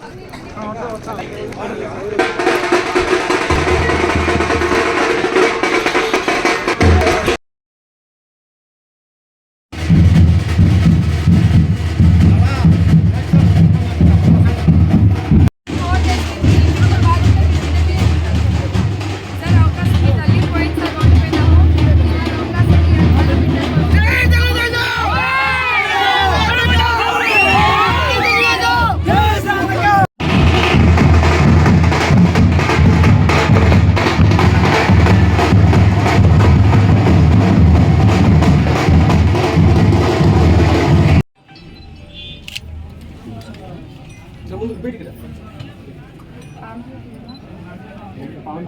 啊，这个大。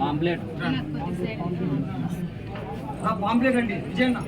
pamphlet. Pamphlet అండి విజయన్న.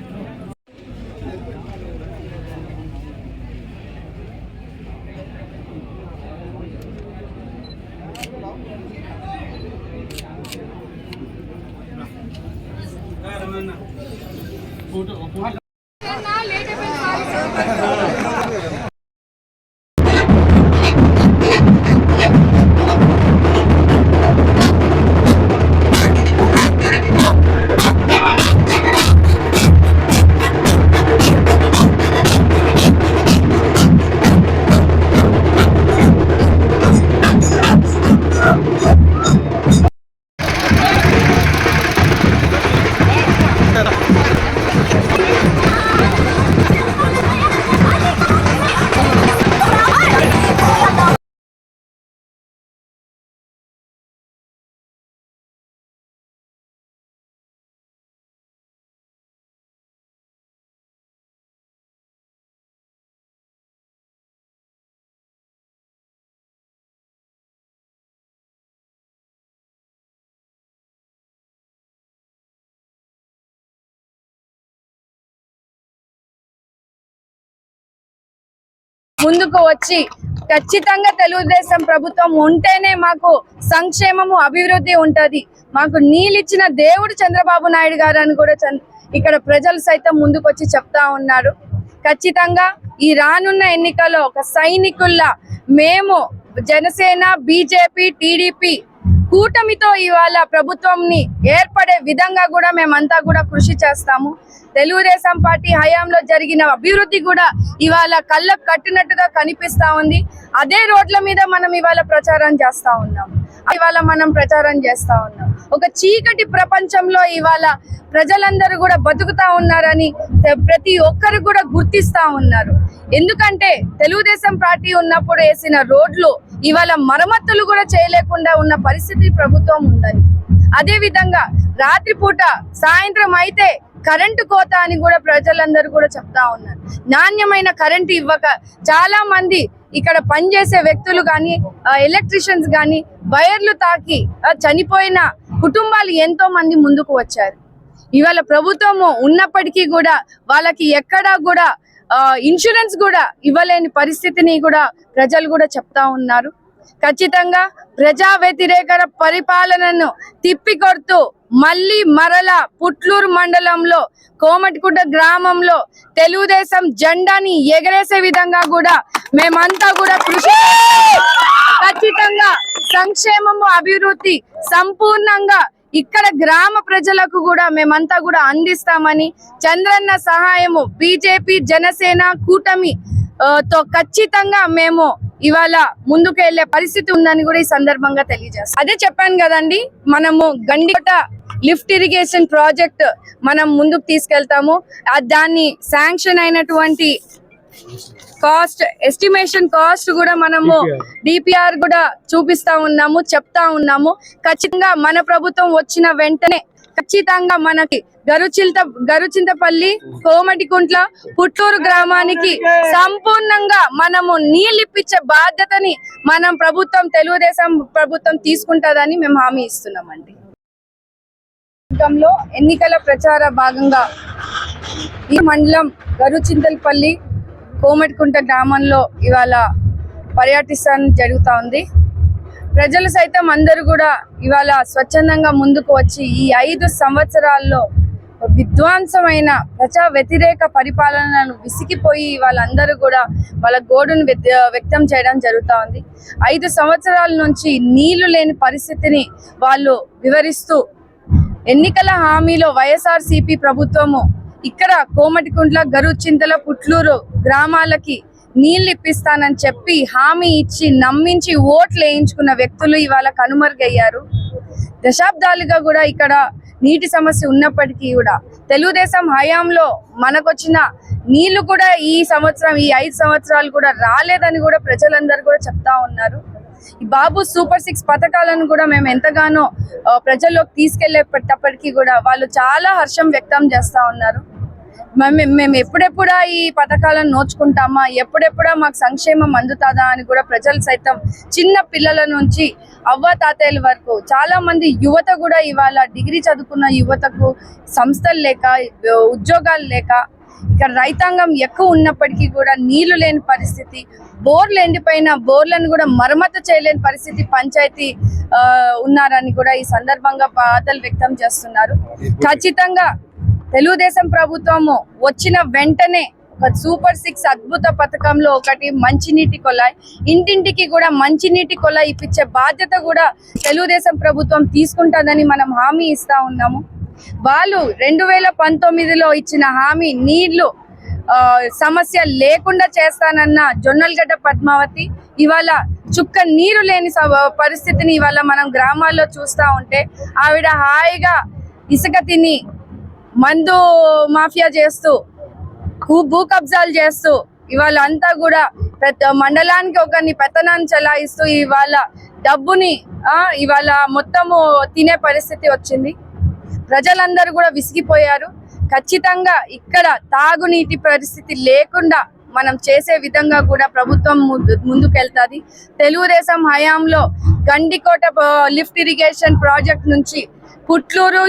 ముందుకు వచ్చి ఖచ్చితంగా తెలుగుదేశం ప్రభుత్వం ఉంటేనే మాకు సంక్షేమము అభివృద్ధి ఉంటుంది. మాకు నీళ్ళిచ్చిన దేవుడు చంద్రబాబు నాయుడు గారు అని కూడా ఇక్కడ ప్రజలు సైతం ముందుకొచ్చి చెప్తా ఉన్నారు. ఖచ్చితంగా ఈ రానున్న ఎన్నికల్లో ఒక సైనికుల్లా మేము జనసేన బీజేపీ టీడీపీ కూటమితో ఇవాళ ప్రభుత్వంని ఏర్పడే విధంగా కూడా మేమంతా కూడా కృషి చేస్తాము. తెలుగుదేశం పార్టీ హయాంలో జరిగిన అభివృద్ధి కూడా ఇవాళ కళ్ళకు కట్టినట్టుగా కనిపిస్తా ఉంది. అదే రోడ్ల మీద మనం ఇవాళ ప్రచారం చేస్తా ఉన్నాము ఇవాళ మనం ప్రచారం చేస్తా ఉన్నాం. ఒక చీకటి ప్రపంచంలో ఇవాళ ప్రజలందరూ కూడా బతుకుతా ఉన్నారని ప్రతి ఒక్కరు కూడా గుర్తిస్తా ఉన్నారు. ఎందుకంటే తెలుగుదేశం పార్టీ ఉన్నప్పుడు వేసిన రోడ్లు ఇవాళ మరమ్మతులు కూడా చేయలేకుండా ఉన్న పరిస్థితి ప్రభుత్వం ఉందని. అదేవిధంగా రాత్రిపూట సాయంత్రం అయితే కరెంటు కోత అని కూడా ప్రజలందరూ కూడా చెప్తా ఉన్నారు. నాణ్యమైన కరెంటు ఇవ్వక చాలా మంది ఇక్కడ పనిచేసే వ్యక్తులు కానీ ఎలక్ట్రీషియన్స్ కానీ వైర్లు తాకి చనిపోయిన కుటుంబాలు ఎంతో మంది ముందుకు వచ్చారు. ఇవాళ ప్రభుత్వము ఉన్నప్పటికీ కూడా వాళ్ళకి ఎక్కడా కూడా ఇన్సూరెన్స్ కూడా ఇవ్వలేని పరిస్థితిని కూడా ప్రజలు కూడా చెప్తా ఉన్నారు. ఖచ్చితంగా ప్రజా వ్యతిరేక పరిపాలనను తిప్పికొడుతూ మళ్ళీ మరల పుట్లూరు మండలంలో కోమటిగుడ్డ గ్రామంలో తెలుగుదేశం జెండాని ఎగరేసే విధంగా కూడా మేమంతా కూడా కృషి ఖచ్చితంగా సంక్షేమము అభివృద్ధి సంపూర్ణంగా ఇక్కడ గ్రామ ప్రజలకు కూడా మేమంతా కూడా అందిస్తామని చంద్రన్న సహాయము బీజేపీ జనసేన కూటమి తో ఖచ్చితంగా మేము ఇవాళ ముందుకు వెళ్ళే పరిస్థితి ఉందని కూడా ఈ సందర్భంగా తెలియజేస్తాం. అదే చెప్పాను కదండి మనము గండికోట లిఫ్ట్ ఇరిగేషన్ ప్రాజెక్ట్ మనం ముందుకు తీసుకెళ్తాము. దాన్ని శాంక్షన్ అయినటువంటి కాస్ట్ ఎస్టిమేషన్ కాస్ట్ కూడా మనము డిపిఆర్ కూడా చూపిస్తా ఉన్నాము చెప్తా ఉన్నాము. ఖచ్చితంగా మన ప్రభుత్వం వచ్చిన వెంటనే ఖచ్చితంగా మనకి గరుచింత గరుచింతపల్లి కోమటికుంట్ల పుట్టూరు గ్రామానికి సంపూర్ణంగా మనము నీళ్ళు ఇప్పించే బాధ్యతని మనం ప్రభుత్వం తెలుగుదేశం ప్రభుత్వం తీసుకుంటుందని మేము హామీ ఇస్తున్నామండి. ఎన్నికల ప్రచార భాగంగా ఈ మండలం గరుచింతలపల్లి కోమటికుంట గ్రామంలో ఇవాళ పర్యటిస్తాను జరుగుతూ ఉంది. ప్రజలు సైతం అందరూ కూడా ఇవాళ స్వచ్ఛందంగా ముందుకు వచ్చి ఈ ఐదు సంవత్సరాల్లో విధ్వంసమైన ప్రజా వ్యతిరేక పరిపాలనను విసిగిపోయి వాళ్ళందరూ కూడా వాళ్ళ గోడును వ్యక్తం చేయడం జరుగుతూ ఉంది ఐదు సంవత్సరాల నుంచి నీళ్ళు లేని పరిస్థితిని వాళ్ళు వివరిస్తూ ఎన్నికల హామీలో వైఎస్ఆర్సీపీ ప్రభుత్వము ఇక్కడ కోమటికుంట్ల గరుచింతల పుట్లూరు గ్రామాలకి నీళ్ళు ఇప్పిస్తానని చెప్పి హామీ ఇచ్చి నమ్మించి ఓట్లు వేయించుకున్న వ్యక్తులు ఇవాళ కనుమరుగయ్యారు. దశాబ్దాలుగా కూడా ఇక్కడ నీటి సమస్య ఉన్నప్పటికీ కూడా తెలుగుదేశం హయాంలో మనకొచ్చిన నీళ్ళు కూడా ఈ సంవత్సరం ఈ ఐదు సంవత్సరాలు కూడా రాలేదని కూడా ప్రజలందరూ కూడా చెప్తా ఉన్నారు. ఈ బాబు సూపర్ సిక్స్ పథకాలను కూడా మేము ఎంతగానో ప్రజల్లోకి తీసుకెళ్ళేటప్పటికీ కూడా వాళ్ళు చాలా హర్షం వ్యక్తం చేస్తా ఉన్నారు. మేము మేము ఎప్పుడెప్పుడా ఈ పథకాలను నోచుకుంటామా? ఎప్పుడెప్పుడా మాకు సంక్షేమం అందుతుందా అని కూడా ప్రజలు సైతం చిన్న పిల్లల నుంచి అవ్వ తాతయ్యల వరకు చాలా మంది యువత కూడా ఇవాళ డిగ్రీ చదువుకున్న యువతకు సంస్థలు లేక ఉద్యోగాలు లేక ఇక్కడ రైతాంగం ఎక్కువ ఉన్నప్పటికీ కూడా నీళ్ళు లేని పరిస్థితి బోర్లు ఎండిపోయిన బోర్లను కూడా మరమ్మతు చేయలేని పరిస్థితి పంచాయతీ ఉన్నారని కూడా ఈ సందర్భంగా బాధలు వ్యక్తం చేస్తున్నారు. ఖచ్చితంగా తెలుగుదేశం ప్రభుత్వము వచ్చిన వెంటనే ఒక సూపర్ సిక్స్ అద్భుత పథకంలో ఒకటి మంచినీటి కొలాయి. ఇంటింటికి కూడా మంచినీటి కొలాయి ఇప్పించే బాధ్యత కూడా తెలుగుదేశం ప్రభుత్వం తీసుకుంటుందని మనం హామీ ఇస్తా ఉన్నాము. వాళ్ళు రెండు వేల పంతొమ్మిదిలో ఇచ్చిన హామీ నీళ్ళు సమస్య లేకుండా చేస్తానన్న జొన్నలగడ్డ పద్మావతి ఇవాళ చుక్క నీరు లేని స- పరిస్థితిని ఇవాళ మనం గ్రామాల్లో చూస్తా ఉంటే ఆవిడ హాయిగా ఇసుక తిని మందు మాఫియా చేస్తూ భూ- కబ్జాలు చేస్తూ ఇవాళ అంతా కూడా పెద్ద మండలానికి ఒకరిని పెత్తనాన్ని చెలాయిస్తూ ఇవాళ డబ్బుని ఇవాళ మొత్తము తినే పరిస్థితి వచ్చింది. ప్రజలందరూ కూడా విసిగిపోయారు. ఖచ్చితంగా ఇక్కడ తాగునీటి పరిస్థితి లేకుండా మనం చేసే విధంగా కూడా ప్రభుత్వం ముందు ముందుకెళ్తుంది. తెలుగుదేశం హయాంలో గండికోట లిఫ్ట్ ఇరిగేషన్ ప్రాజెక్ట్ నుంచి పుట్లూరు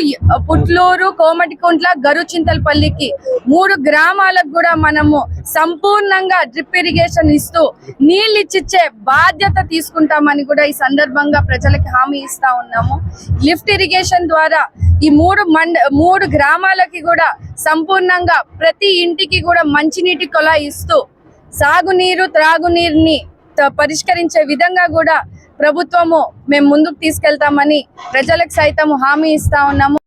పుట్లూరు కోమటికుంట్ల గరుచింతలపల్లికి మూడు గ్రామాలకు కూడా మనము సంపూర్ణంగా డ్రిప్ ఇరిగేషన్ ఇస్తూ నీళ్ళు ఇచ్చిచ్చే బాధ్యత తీసుకుంటామని కూడా ఈ సందర్భంగా ప్రజలకు హామీ ఇస్తా ఉన్నాము. లిఫ్ట్ ఇరిగేషన్ ద్వారా ఈ మూడు మండ మూడు గ్రామాలకి కూడా సంపూర్ణంగా ప్రతి ఇంటికి కూడా మంచినీటి కొలాయి ఇస్తూ సాగునీరు త్రాగునీరుని పరిష్కరించే విధంగా కూడా ప్రభుత్వము మేము ముందుకు తీసుకెళ్తామని ప్రజలకు సైతం హామీ ఇస్తా ఉన్నాము.